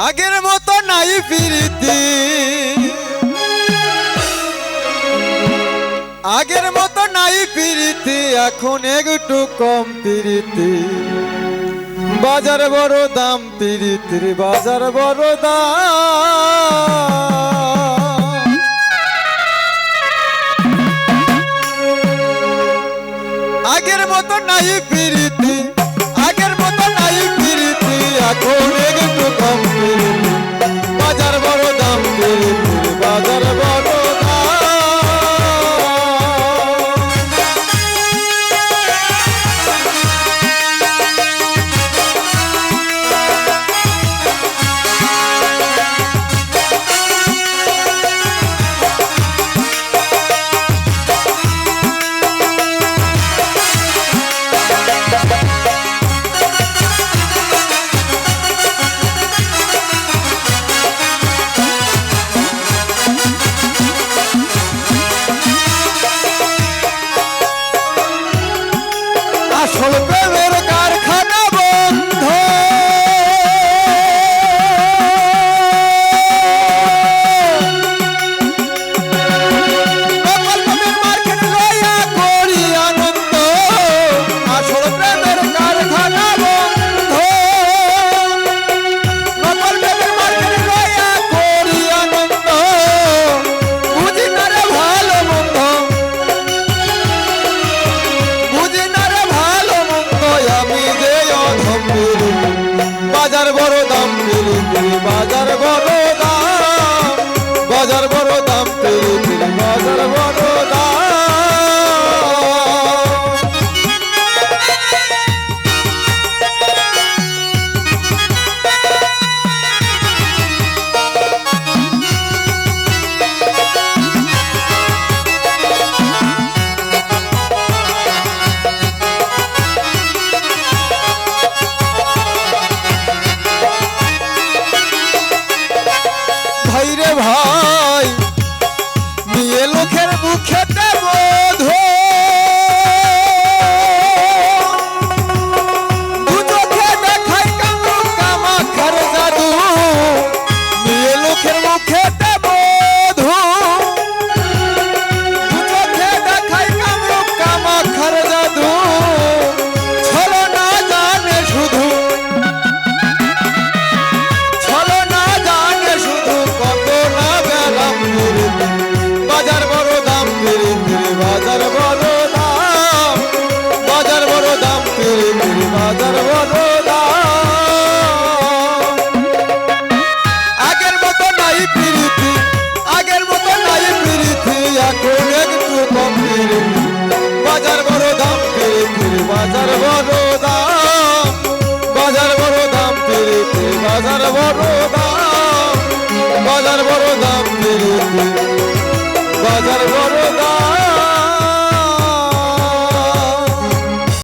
আগের মতো নাই ফিরিতি আগের মতো নাই ফিরিতি এখন একটু কম ফিরিতি বাজার বড় দাম তিরিতির বাজার বড় দাম। আগের মতো নাই ফিরি Solo te veré Buona